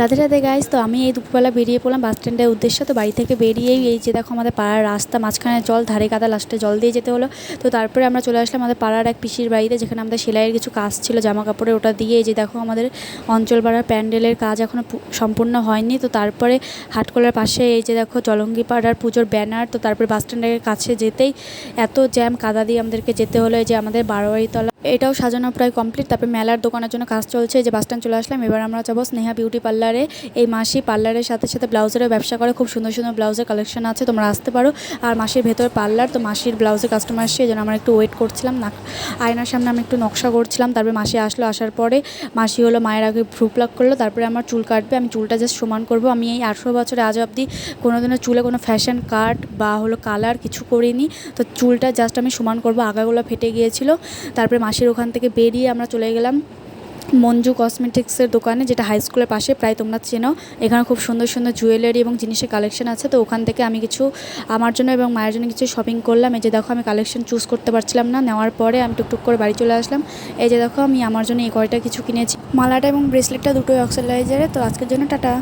Radhe Radhe guys তো আমি এই দুপুরবেলা বেরিয়ে পড়লাম বাস স্ট্যান্ডের উদ্দেশ্যে। তো বাড়ি থেকে বেরিয়েই এই যে দেখো আমাদের পাড়ার রাস্তা, মাঝখানে জল, ধারে কাদা লাস্টে জল দিয়ে যেতে হলো। তো তারপরে আমরা চলে আসলাম আমাদের পাড়ার এক পিসির বাড়িতে, যেখানে আমাদের সেলাইয়ের কিছু কাজ ছিল জামা কাপড়ে ওটা দিয়ে। এই যে দেখো আমাদের অঞ্চল পাড়ার প্যান্ডেলের কাজ এখনও সম্পূর্ণ হয়নি। তো তারপরে হাটকলার পাশে এই যে দেখো জলঙ্গি পাড়ার পুজোর ব্যানার, তো তারপরে বাস স্ট্যান্ডের কাছে যেতেই এত জ্যাম কাদা দিয়ে আমাদেরকে যেতে হলো। এই যে আমাদের বারোয়ারিতলা এটাও সাজানো প্রায় কমপ্লিট তারপরে মেলার দোকানের জন্য কাজ চলছে। যে বাস স্ট্যান্ড চলে আসলাম। এবার আমরা যাব স্নেহা বিউটি পার্লারে এই মাসি পার্লারের সাথে সাথে ব্লাউজেরও ব্যবসা করে। খুব সুন্দর সুন্দর ব্লাউজের কালেকশন আছে। তোমরা আসতে পারো। আর মাসির ভেতর পার্লার তো মাসির ব্লাউজের কাস্টমার এই জন্য আমরা একটু ওয়েট করছিলাম। না, আয়নার সামনে আমি একটু নকশা করছিলাম। তারপরে মাসি আসলো। আসার পরে মাসি হলো মায়ের আগে ভ্রু প্লাক করল। তারপরে আমার চুল কাটবে। আমি চুলটা জাস্ট সমান করব। আমি এই আঠেরো বছরে আজ অবধি কোনো দিনও চুলে কোনো ফ্যাশন কাট বা হলো কালার কিছু করিনি। তো চুলটা জাস্ট আমি সমান করব। আগাগুলো ফেটে গিয়েছিল। তারপরে মাসির ওখান থেকে বেরিয়ে আমরা চলে গেলাম মঞ্জু কসমেটিক্সের দোকানে, যেটা হাই স্কুলের পাশে, প্রায় তোমরা চেনো। এখানে খুব সুন্দর সুন্দর জুয়েলারি এবং জিনিসের কালেকশন আছে। তো ওখান থেকে আমি কিছু আমার জন্য এবং মায়ের জন্য কিছু শপিং করলাম। এই যে দেখো, আমি কালেকশন চুজ করতে পারছিলাম না। নেওয়ার পরে আমি টুকটুক করে বাড়ি চলে আসলাম। এই যে দেখো, আমি আমার জন্য এই কয়টা কিছু কিনেছি। মালাটা এবং ব্রেসলেটটা দুটোই অক্সিলাইজারে তো আজকের জন্য টাটা।